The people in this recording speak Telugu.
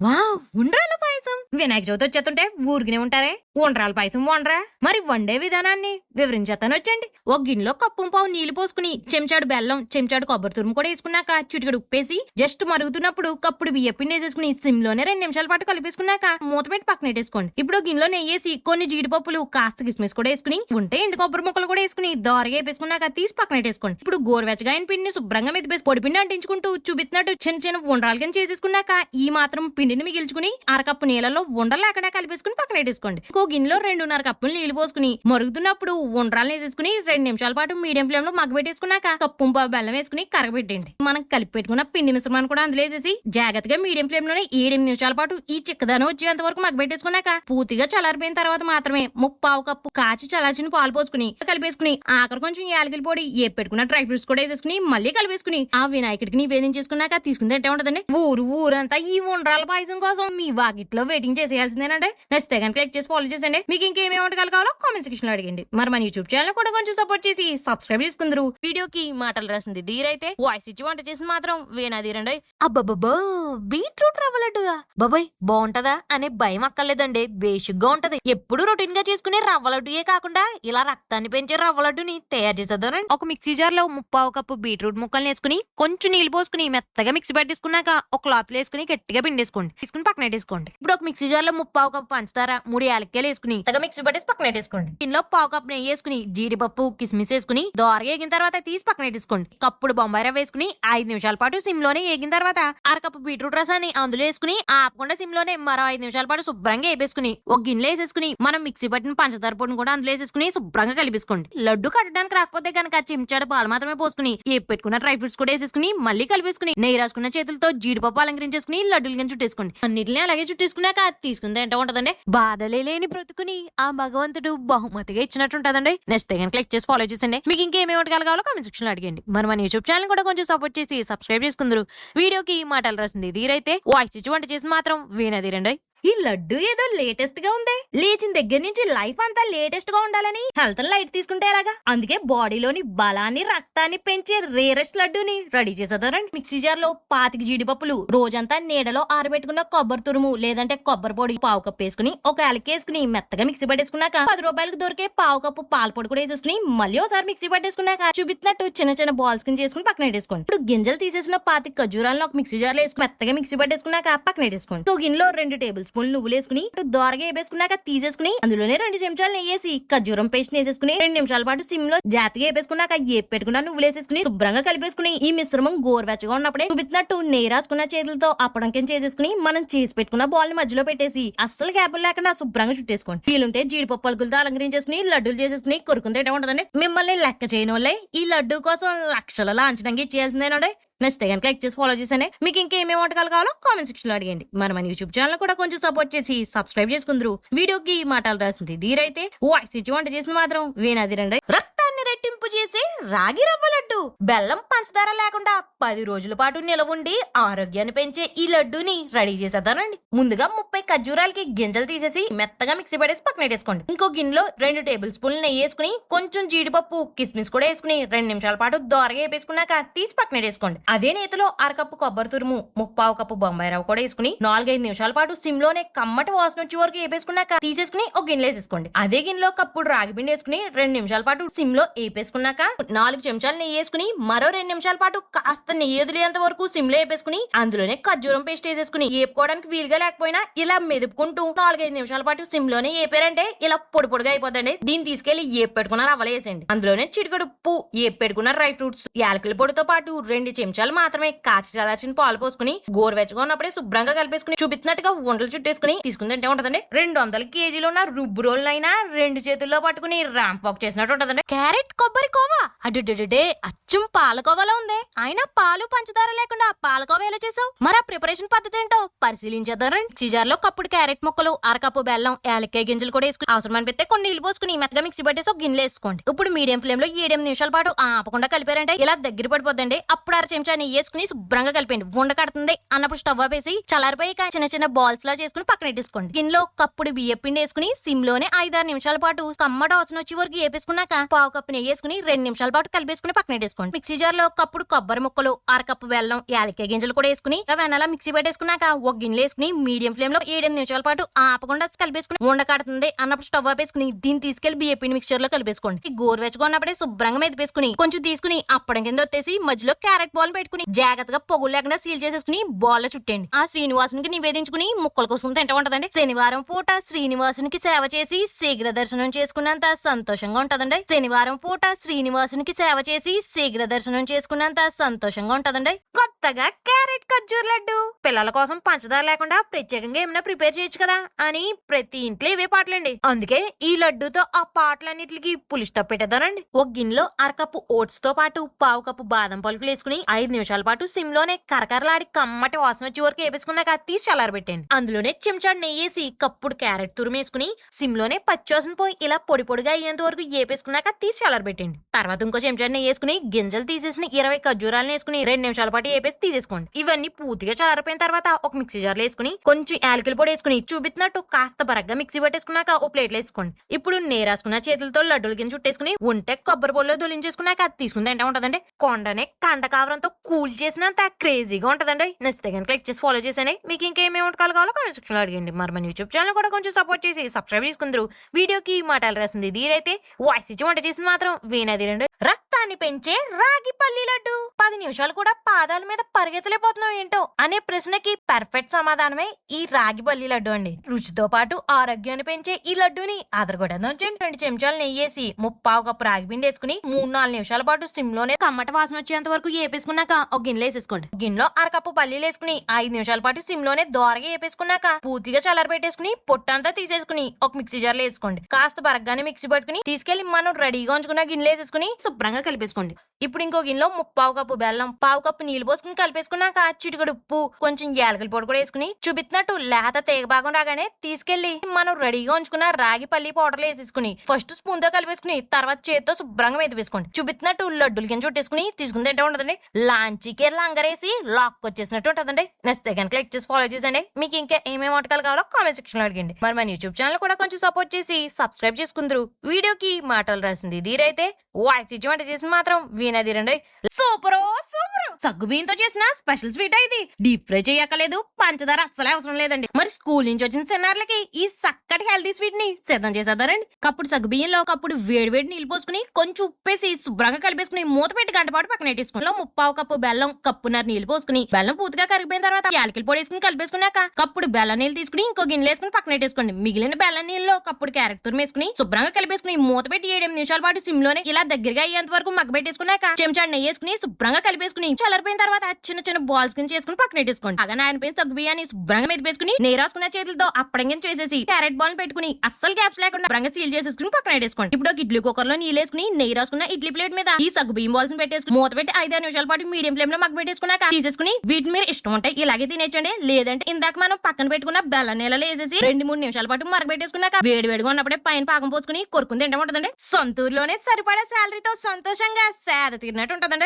వావ్ ఉండ్రాల పాయసం వినాయక చవితి వచ్చేస్తుంటే ఊరికినే ఉంటారే? ఉండ్రాల పాయసం వండరా? మరి వండే విధానాన్ని వివరించేస్తాను వచ్చండి ఒక గిన్నెలో కప్పు పావు నీళ్ళు పోసుకుని చెంచాడు బెల్లం చెంచాడు కొబ్బరి తురుము కూడా వేసుకున్నాక చిటికడు ఉప్పేసి జస్ట్ మరుగుతున్నప్పుడు కప్పుడు బియ్య పిండి వేసేసుకుని సిమ్లోనే రెండు నిమిషాల పాటు కలిపేసుకున్నాక మూత పెట్టి పక్కన పెట్టేసుకోండి. ఇప్పుడు గిన్నెలో నెయ్యి వేసి కొన్ని జీడిపప్పులు కాస్త కిస్మిస్ కూడా వేసుకుని ఉంటే ఎండు కొబ్బరి ముక్కలు కూడా వేసుకుని దోరగా వేసుకున్నాక తీసి పక్కన పెట్టేసుకోండి. ఇప్పుడు గోరువెచ్చగా అయిన పిండిని శుభ్రంగా మెదిపేసి పొడి పిండి అంటించుకుంటూ చూపిస్తున్నట్టు చిన్న చిన్న ఉండ్రాలు కింద చేసేసుకున్నాక ఈ మాత్రం పిండిని మిగిల్చుకుని అరకప్పు నీళ్ళలో ఉండలు లేకుండా కలిపేసుకుని పక్కన పెట్టేసుకోండి. ఇంకో గిన్నెలో రెండున్నర కప్పులు నీళ్ళు పోసుకుని మరుగుతున్నప్పుడు ఉండ్రాలు వేసేసుకుని రెండు నిమిషాల పాటు మీడియం ఫ్లేమ్లో మగ్గబెట్టేసుకున్నాక కప్పు బెల్లం వేసుకుని కరగబెట్టండి మనం కలిపి పెట్టుకున్న పిండి మిశ్రమాన్ని కూడా అందులో వేసేసి జాగ్రత్తగా మీడియం ఫ్లేమ్లోనే ఏడెనిమిది నిమిషాల పాటు ఈ చిక్కదనం వచ్చేంత వరకు మగ్గబెట్టేసుకున్నాక పూర్తిగా చల్లారిపోయిన తర్వాత మాత్రమే ముప్పావు కప్పు కాచి చల్లార్చిన పాలు పోసుకుని కలిపేసుకుని ఆఖరి కొంచెం యాలకిల పొడి ఏ పెట్టుకున్న డ్రై ఫ్రూట్స్ కూడా వేసేసుకుని మళ్ళీ కలిపేసుకుని ఆ వినాయకుడికి నివేదించేసుకున్నాక తీసుకుని తింటే ఉంటదండి. ఊరు ఊరంతా ఈ ఉండ్రాల పాయసం కోసం మీ వాకిట్లో వెయిటింగ్ చేసేయాల్సిందేనండి? నచ్చితే కనుక క్లిక్ చేసి ఫాలో చేసండి మీకు ఇంకేం వంటకాలు కావాలో కామెంట్ సెక్షన్లో అడిగండి. మరి మన యూట్యూబ్ ఛానల్ కూడా కొంచెం సపోర్ట్ చేసి సబ్స్క్రైబ్ చేసుకుందరు. వీడియోకి మాటలు రాసింది ధీరైతే. వాయిస్ ఇచ్చి వంట చేసి మాత్రం వేనాదీరండి అబ్బబ్బబ్బో! బీట్రూట్ రవ్వ లడ్డుగా బాబాయ్ బాగుంటదా? అనే భయం అక్కర్లేదండి. బేసిక్గా ఉంటది. ఎప్పుడు రొటీన్గా చేసుకునే రవ్వ లడ్డుయే కాకుండా ఇలా రక్తాన్ని పెంచే రవ్వ లడ్డుని తయారు చేసేద్దాం ఒక మిక్సీ జార్లో ముప్పావు కప్పు బీట్రూట్ ముక్కలు వేసుకుని కొంచెం నీళ్ళు పోసుకుని మెత్తగా మిక్సీ పట్టేసుకున్నాక ఒక క్లాత్ వేసుకుని గట్టిగా పిండేసుకోండి. తీసుకుని పక్కన పెట్టేసుకోండి. ఇప్పుడు ఒక మిక్సీ జార్లో ముప్పావు కప్పు పంచదార మూడు యాలక్కాయలు వేసుకుని. మెత్తగా మిక్సీ పట్టేసి పక్కన పెట్టేసుకోండి. దీనిలో పావు కప్పు నెయ్యి వేసుకుని జీడిపప్పు కిస్మిస్ వేసుకుని దోరగా వేగిన తర్వాత తీసి పక్కన పెట్టేసుకోండి. కప్పుడు బొంబాయి రవ్వ వేసుకుని ఐదు నిమిషాల పాటు సిమ్లోనే వేగిన తర్వాత అరకప్పు బీట్రూట్ రసాన్ని అందులో వేసుకుని ఆపకుండా సిమ్లోనే మరో ఐదు నిమిషాల పాటు శుభ్రంగా వేపేసుకుని ఒక గిన్నెలో వేసేసుకుని మనం మిక్సీ పట్టిన పంచదార పొడిని కూడా అందులో వేసేసుకుని శుభ్రంగా కలిపేసుకోండి. లడ్డు కట్టడానికి రాకపోతే కనుక చెంచాడు పాలు మాత్రమే పోసుకుని ఏ పెట్టుకున్న డ్రై ఫ్రూట్స్ కూడా వేసేసుకుని మళ్ళీ కలిపేసుకుని నెయ్యి రాసుకున్న చేతులతో జీడిపప్పు అలంకరించేసుకుని లడ్డులు కింద చుట్టేసుకోండి. అన్నిటిని అలాగే చుట్టేసుకున్నాక తీసుకుంది ఎంత ఉంటదండి. బాధలే లేని బ్రతుకుని ఆ భగవంతుడు బహుమతిగా ఇచ్చినట్టు ఉంటదండి నెక్స్ట్ దగ్గర క్లిక్ చేసి ఫాలో చేసండి మీకు ఇంకేమేమి వంటకాలు కావాలో కామెంట్ సెక్షన్లో అడిగండి మరి మన యూట్యూబ్ ఛానల్ కూడా కొంచెం సపోర్ట్ చేసి సబ్స్క్రైబ్ చేసుకుందరు. వీడియోకి మాటలు రాసింది ధీరైతే వాయిస్ ఇచ్చి వంట చేసి మాత్రం వీణధీరండి ఈ లడ్డు ఏదో లేటెస్ట్గా ఉంది. లేచిన దగ్గర నుంచి లైఫ్ అంతా లేటెస్ట్గా ఉండాలని హెల్త్ లైట్ తీసుకుంటే ఎలాగా? అందుకే బాడీలోని బలాన్ని రక్తాన్ని పెంచే రేరెస్ట్ లడ్డూని రెడీ చేసేదారండి మిక్సీ జార్లో పాతిక జీడిపప్పులు రోజంతా నీడలో ఆరబెట్టుకున్న కొబ్బరి తురుము లేదంటే కొబ్బరి పొడి పావు కప్పు వేసుకుని ఒక యాలకి వేసుకుని మెత్తగా మిక్సీ పట్టేసుకున్నాక పది రూపాయలకు దొరికే పావు కప్పు పాల పొడి కూడా వేసేసుకుని మళ్ళీ ఒకసారి మిక్సీ పట్టేసుకున్నాక చూపిస్తున్నట్టు చిన్న చిన్న బాల్స్ కింద చేసుకుని పక్కన పెట్టేసుకోండి. ఇప్పుడు గింజలు తీసేసిన పాతి ఖజూరాలను ఒక మిక్సీ జార్లో వేసుకుని మెత్తగా మిక్సీ పట్టేసుకున్నాక పక్కన పెట్టేసుకోండి. సో గిన్నెలో రెండు టేబుల్ స్పూన్ నువ్వులు వేసుకుని దోరగా వేపేసుకున్నాక తీసేసుకుని అందులోనే రెండు చెంచాలు నెయ్యేసి వేసి ఖర్జూరం పేస్ట్ వేసేసుకుని రెండు నిమిషాల పాటు సిమ్లో జాతిగా వేపేసుకున్నాక ఏ పెట్టుకున్న నువ్వులు వేసేసుకుని శుభ్రంగా కలిపేసుకుని ఈ మిశ్రమం గోరువెచ్చగా ఉన్నప్పుడే చూపిస్తున్నట్టు నెయ్యి రాసుకున్న చేతులతో అప్పడంకెం చేసేసుకుని మనం చేసి పెట్టుకున్న బాల్ని మధ్యలో పెట్టేసి అస్సలు గ్యాపులు లేకుండా శుభ్రంగా చుట్టేసుకోండి. వీలుంటే జీడిపప్పు పలుకులతో అలంకరించేసుకుని లడ్డూలు చేసేసుకుని కొరుకుని ఉంటుందండి. ఉంటదండి మిమ్మల్ని లెక్క చేయని వాళ్ళే ఈ లడ్డు కోసం లక్షల లాంఛనంగా ఇచ్చేయాల్సిందేనండి. నచ్చితే కనుక లైక్ చేసి ఫాలో చేసండి మీకు ఇంకా ఏమేమి వంటకాలు కావాలో కామెంట్ సెక్షన్లో అడిగండి. మన మన యూట్యూబ్ ఛానల్ కూడా కొంచెం సపోర్ట్ చేసి సబ్స్క్రైబ్ చేసుకుందరు. వీడియోకి మాటలు రాసింది ధీరైతే. వాయిస్ ఇచ్చి వంట చేసిన మాత్రం వీణాది రండి రెట్టింపు చేసి రాగి రవ్వ లడ్డు. బెల్లం పంచదార లేకుండా పది రోజుల పాటు నిలవుండి ఆరోగ్యాన్ని పెంచే ఈ లడ్డూని రెడీ చేసేద్దానండి. ముందుగా ముప్పై ఖర్జూరాలకి గింజలు తీసేసి మెత్తగా మిక్సీ పడేసి పక్కన పెట్టేసుకోండి. ఇంకో గిన్నెలో రెండు టేబుల్ స్పూన్లు నెయ్యి వేసుకుని కొంచెం జీడిపప్పు కిస్మిస్ కూడా వేసుకుని రెండు నిమిషాల పాటు దోరగా వేపేసుకున్నాక తీసి పక్కన పెట్టేసుకోండి. అదే నేతిలో అరకప్పు కొబ్బరి తురుము ముప్పావు కప్పు బొంబాయి రవ్వ కూడా వేసుకుని నాలుగైదు నిమిషాల పాటు సిమ్లోనే కమ్మటి వాసన వచ్చే వరకు వేపేసుకున్నాక తీసేసుకుని ఒక గిన్నెలో వేసేసుకోండి. అదే గిన్నెలో కప్పుడు రాగి పిండి వేసుకుని రెండు నిమిషాల పాటు సిమ్లో వేపేసుకున్నాక నాలుగు చెంచాలు నెయ్యి వేసుకుని మరో రెండు నిమిషాల పాటు కాస్త నెయ్యి వదిలేంత వరకు సిమ్లో వేపేసుకుని అందులోనే ఖర్జూరం పేస్ట్ వేసేసుకుని వేపుకోవడానికి వీలుగా లేకపోయినా ఇలా మెదుపుకుంటూ నాలుగైదు నిమిషాల పాటు సిమ్లోనే వేపారంటే ఇలా పొడి పొడిగా అయిపోతుంది దీన్ని తీసుకెళ్ళి ఏపు పెట్టుకున్న రవ్వలు వేసేయండి. అందులోనే చిటికడు ఉప్పు ఏపు పెట్టుకున్న డ్రై ఫ్రూట్స్ యాలకుల పొడితో పాటు రెండు చెంచాలు మాత్రమే కాచి చల్లార్చిన పాలు పోసుకుని గోరువెచ్చగా ఉన్నప్పుడే శుభ్రంగా కలిపేసుకుని చూపిస్తున్నట్టుగా వంటలు చుట్టేసుకుని తీసుకుని తింటే ఉంటదండి. రెండు వందల కేజీలు ఉన్న రుబ్బు రోళ్ళైనా రెండు చేతుల్లో పట్టుకుని ర్యాంప్ వాక్ చేసినట్టు ఉంటదండి. క్యారెట్ కొబ్బరి కోవా. అడ్డే అచ్చం పాలకోవాలా ఉంది. అయినా పాలు పంచదార లేకుండా పాలకోవా ఎలా చేసావు? మరి ఆ ప్రిపరేషన్ పద్ధతి ఏంటో? పరిశీలించేద్దాం సిజార్లో కప్పుడు క్యారెట్ ముక్కలు అరకప్పు బెల్లం ఏలకాయ గింజలు కూడా వేసుకుని అవసరం అనిపిస్తే కొన్ని నీళ్ళు పోసుకుని మెత్తగా మిక్సీ పట్టేసి ఒక గిన్నెలు వేసుకోండి. ఇప్పుడు మీడియం ఫ్లేమ్లో ఏడెం నిమిషాల పాటు ఆపకుండా కలిపారంటే ఇలా దగ్గర పడిపోద్దండి. అప్పుడు అర చెంచా నెయ్యి వేసుకుని శుభ్రంగా కలిపండి ఉండ కడుతుంది. అన్నప్పుడు స్టవ్ ఆపేసి చలారిపోయి చిన్న చిన్న బాల్స్ లా చేసుకుని పక్కన పెట్టేసుకోండి. గిన్నెలో కప్పుడు బియ్య పిండి వేసుకుని సిమ్లోనే ఐదారు నిమిషాల పాటు కమ్మట వాసన వచ్చే వరకు వేపేసుకున్నాక పావు కప్పు నెయ్యి వేసుకుని రెండు నిమిషాల పాటు కలిపేసుకుని పక్కన వేసుకోండి మిక్సీ జార్లో కప్పుడు కొబ్బరి ముక్కలు అరకప్పు బెల్లం యాలక్కాయ గింజలు కూడా వేసుకుని వెనలా మిక్సీ పెట్టేసుకున్నాక ఒక గిన్నెలు వేసుకుని మీడియం ఫ్లేమ్లో ఏడు నిమిషాల పాటు ఆపకుండా కలిపేసుకుని ఉండకడుతుంది అన్నప్పుడు స్టవ్ ఆపేసుకుని దీన్ని తీసుకెళ్ళి బియ్య పిండి మిక్చర్లో కలిపేసుకోండి. గోరు గోరువెచ్చగా ఉన్నప్పుడే శుభ్రంగా మెదిపేసుకుని కొంచెం తీసుకుని అప్పడం కింద వచ్చేసి మధ్యలో క్యారెట్ బాల్ పెట్టుకుని జాగ్రత్తగా పొగులు లేకుండా సీల్ చేసేసుకుని బాల్ చుట్టండి ఆ శ్రీనివాసునికి నివేదించుకుని ముక్కల కోసం తింటా ఉంటదండి. శనివారం పూట శ్రీనివాసునికి సేవ చేసి శీఘ్ర దర్శనం చేసుకున్నంత సంతోషంగా ఉంటదండి. శనివారం పూట శ్రీనివాసునికి సేవ చేసి శీఘ్ర దర్శనం చేసుకున్నంత సంతోషంగా ఉంటదండి. కొత్తగా క్యారెట్ ఖర్జూర్ లడ్డు. పిల్లల కోసం పంచదార లేకుండా ప్రత్యేకంగా ఏమైనా ప్రిపేర్ చేయొచ్చు కదా అని ప్రతి ఇంట్లో ఇవే పాటలండి. అందుకే ఈ లడ్డూతో ఆ పాటలన్నిటికి పులి స్టప్ పెట్టేద్దానండి ఒక గిన్నెలో అరకప్పు ఓట్స్తో పాటు పావు కప్పు బాదం పలుకులు వేసుకుని ఐదు నిమిషాల పాటు సిమ్లోనే కరకరలాడి కమ్మటి వాసన వచ్చే వరకు వేపేసుకున్నాక తీసి చల్లారబెట్టండి అందులోనే చెంచాడు నెయ్యేసి కప్పుడు క్యారెట్ తురిమేసుకుని సిమ్లోనే పచ్చివాసన పోయి ఇలా పొడి పొడిగా అయ్యేంత వరకు వేపేసుకున్నాక తీసి పెట్టండి తర్వాత ఇంకో చెంచాన్ని నెయ్యి వేసుకుని గింజలు తీసేసిన ఇరవై ఖర్జూరాలను వేసుకుని రెండు నిమిషాల పాటు వేపేసి తీసేసుకోండి. ఇవన్నీ పూర్తిగా చారిపోయిన తర్వాత ఒక మిక్సీ జార్లో వేసుకుని కొంచెం యాలకుల పొడి వేసుకుని చూపిస్తున్నట్టు కాస్త బరగ్గా మిక్సీ పట్టేసుకున్నాక ఓ ప్లేట్లో వేసుకోండి. ఇప్పుడు నేరాసుకున్న చేతులతో లడ్డూల కింద చుట్టేసుకుని ఉంటే కొబ్బరి పొడిలో దొలించేసుకున్నాక అది తీసుకుంది ఏంటో ఉంటదండి. కొండనే కండ కావరంతో కూల్ చేసినంత క్రేజీగా ఉంటదండి. నచ్చితే కనుక క్లిక్ చేసి ఫాలో చేసానే మీకు ఇంకేమేమి వంటకాలు కావాలో కామెంట్ సెక్షన్లో అడిగండి. మరి మన యూట్యూబ్ ఛానల్ కూడా కొంచెం సపోర్ట్ చేసి సబ్స్క్రైబ్ చేసుకుందరు. వీడియోకి మాటలు రాసింది దీరైతే వాయిస్ ఇచ్చి వంట చేసింది మాత్రం వీణది రెండు. రక్తాన్ని పెంచే రాగి పల్లి లడ్డు. పది నిమిషాలు కూడా పాదాల మీద పరిగెత్తలేకపోతున్నాం ఏంటో అనే ప్రశ్నకి పర్ఫెక్ట్ సమాధానమే ఈ రాగి పల్లి లడ్డు అండి. రుచితో పాటు ఆరోగ్యాన్ని పెంచే ఈ లడ్డూని అదరగొట్టేద్దాం రెండు చెంచాలు నెయ్యి వేసి ముప్పావు కప్పు రాగి పిండి వేసుకుని మూడు నాలుగు నిమిషాల పాటు సిమ్లోనే కమ్మట వాసన వచ్చేంత వరకు వేపేసుకున్నాక ఒక గిన్నెలో వేసేసుకోండి. గిన్నెలో అరకప్పు పల్లీలు వేసుకుని ఐదు నిమిషాల పాటు సిమ్లోనే దోరగా వేపేసుకున్నాక పూర్తిగా చల్లారబెట్టేసుకుని పొట్టంతా తీసేసుకుని ఒక మిక్సీ జార్లో వేసుకోండి. కాస్త బరగ్గానే మిక్సీ పట్టుకుని తీసుకెళ్ళి మనం రెడీగా ఉంచుకున్న గిన్నెలో వేసేసుకుని శుభ్రంగా కలిపేసుకోండి. ఇప్పుడు ఇంకో గిన్నెలో ముప్పావు కప్పు బెల్లం పావు కప్పు నీళ్ళు పోసుకుని కలిపేసుకున్నాక చిటికడు ఉప్పు కొంచెం ఏలకల పొడి కూడా వేసుకుని చూపిస్తున్నట్టు లేత తీగ భాగం రాగానే తీసుకెళ్ళి మనం రెడీగా ఉంచుకున్న రాగి పల్లి పౌడర్లు వేసేసుకుని ఫస్ట్ స్పూన్తో కలిపేసుకుని తర్వాత చేతితో శుభ్రంగా వేసుకోండి. చూపిస్తున్నట్టు లడ్డులు కింద చుట్టేసుకుని తీసుకుని తింటే ఉంటదండి. లాంచీకి లంగరేసి లాక్ వచ్చేసినట్టు ఉంటుందండి. నచ్చితే కనుక క్లిక్ చేసి ఫాలో చేసండి మీకు ఇంకా ఏమేమి వంటకాలు కావాలో కామెంట్ సెక్షన్లో అడిగండి. మరి మన యూట్యూబ్ ఛానల్ కూడా కొంచెం సపోర్ట్ చేసి సబ్స్క్రైబ్ చేసుకుందరు. వీడియోకి మాటలు రాసింది అయితే వాయిస్ ఇచ్చి వంట చేసి మాత్రం వీణది రండి సూపర్ సూపర్. సగ్గు బియ్యంతో చేసిన స్పెషల్ స్వీట్ ఇది. డీప్ ఫ్రై చేయక్కలేదు పంచదార అస్సలే అవసరం లేదండి. మరి స్కూల్ నుంచి వచ్చిన చిన్నారులకి ఈ చక్కటి హెల్తీ స్వీట్ని సిద్ధం చేసేద్దారండి కప్పుడు సగ్గు బియ్యంలో కప్పుడు వేడి వేడి నీళ్ళు పోసుకుని కొంచెం ఉప్పేసి శుభ్రంగా కలిపేసుకుని మూత పెట్టి గంట పాటు పక్కన పెట్టేసుకుని ముప్పావు కప్పు బెల్లం కప్పున్నర నీళ్ళు పోసుకుని బెల్లం పూర్తిగా కరిగిపోయిన తర్వాత యాలకిల పొడి వేసుకుని కలిపేసుకున్నాక కప్పుడు బెల్లం నీళ్ళు తీసుకుని ఇంకో గిన్నెలు వేసుకుని పక్కన పెట్టేసుకోండి. మిగిలిన బెల్లం నీళ్ళలో కప్పుడు క్యారెట్ తురిమి వేసుకుని శుభ్రంగా కలిపేసుకుని మూత పెట్టి ఏడెనిమిది నిమిషాల పాటు సిమ్లోనే ఇలా దగ్గరగా అయ్యేంత వరకు మగ్గ పెట్టేసుకున్నాక చెంచాడు నెయ్యి వేసుకుని శుభ్రంగా కలిపేసుకుని చల్లరిపోయిన తర్వాత చిన్న చిన్న బాల్స్ కింద చేసుకుని పక్కన పెట్టేసుకోండి. అగా నాయన సగ్గు బియ్యాన్ని శుభ్రంగా మెదిపేసుకుని నెయ్యి రాసుకున్న చేతులతో అప్పడంగా చేసేసి క్యారెట్ బాల్ పెట్టుకుని అస్సలు గ్యాప్స్ లేకుండా శుభ్రంగా సీల్ చేసేసుకుని పక్కన పెట్టేసుకోండి. ఇప్పుడు ఒక ఇడ్లీ కుక్కర్లో నీళ్ళు వేసుకుని నెయ్యి ఇడ్లీ ప్లేట్ మీద ఈ సగ్గు బియ్యం బాల్స్ పెట్టేసుకుని మూత పెట్టి ఐదు నిమిషాల పాటు మీడియం ఫ్లేమ్లో మగ్గ పెట్టేసుకున్నాక తీసేసుకుని వీటిని మీరు ఇష్టం ఉంటాయి ఇలాగే తినేచండి లేదంటే ఇందాక మనం పక్కన పెట్టుకున్న బెల్లం నీళ్ళలో వేసేసి రెండు మూడు నిమిషాల పాటు మరగబెట్టేసుకున్నాక వేడి వేడిగా ఉన్నప్పుడే పైన పాకం పోసుకుని కొరుకుని తింటే ఉంటదండి. సొంతూరులోనే సరిపడా శాలరీతో సంతోషంగా సేద తీరినట్టు ఉంటుందండి.